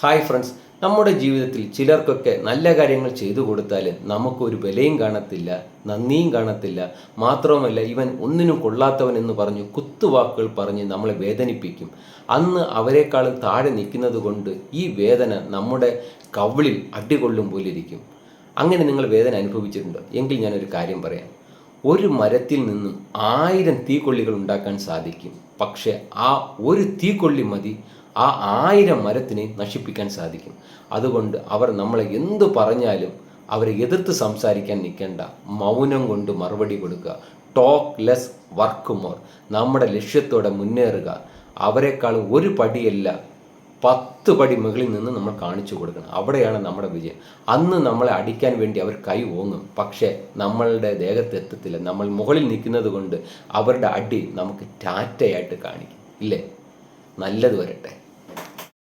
Hi friends നമ്മുടെ ജീവിതത്തിൽ ചിലർക്കൊക്കെ നല്ല കാര്യങ്ങൾ ചെയ്തു കൊടുത്താൽ നമുക്കൊരു വിലയും കാണത്തില്ല നന്ദിയും കാണത്തില്ല. മാത്രവുമല്ല ഇവൻ ഒന്നിനും കൊള്ളാത്തവൻ എന്ന് പറഞ്ഞ് കുത്തുവാക്കുകൾ പറഞ്ഞ് നമ്മളെ വേദനിപ്പിക്കും. അന്ന് അവരെക്കാൾ താഴെ നിൽക്കുന്നത് കൊണ്ട് ഈ വേദന നമ്മുടെ കവിളിൽ അടികൊള്ളും പോലിരിക്കും. അങ്ങനെ നിങ്ങൾ വേദന അനുഭവിച്ചിട്ടുണ്ടോ? എങ്കിൽ ഞാനൊരു കാര്യം പറയാം. ഒരു മരത്തിൽ നിന്നും ആയിരം തീക്കൊള്ളികൾ ഉണ്ടാക്കാൻ സാധിക്കും. പക്ഷേ ആ ഒരു തീക്കൊള്ളി മതി ആ ആയിരം മരത്തിനെ നശിപ്പിക്കാൻ സാധിക്കും. അതുകൊണ്ട് അവർ നമ്മളെ എന്തു പറഞ്ഞാലും അവരെ എതിർത്ത് സംസാരിക്കാൻ നിൽക്കേണ്ട മൗനം കൊണ്ട് മറുപടി കൊടുക്കുക. Talk less work more. നമ്മുടെ ലക്ഷ്യത്തോടെ മുന്നേറുക. അവരെക്കാൾ ഒരു പടിയല്ല പത്ത് പടി മുകളിൽ നിന്ന് നമ്മൾ കാണിച്ചു കൊടുക്കണം. അവിടെയാണ് നമ്മുടെ വിജയം. അന്ന് നമ്മളെ അടിക്കാൻ വേണ്ടി അവർ കൈ ഓങ്ങും. പക്ഷേ നമ്മളുടെ ദേഹത്ത് എത്തത്തില്ല. നമ്മൾ മുകളിൽ നിൽക്കുന്നത് കൊണ്ട് അവരുടെ അടി നമുക്ക് ടാറ്റയായിട്ട് കാണിക്കും. ഇല്ലേ? നല്ലത് വരട്ടെ.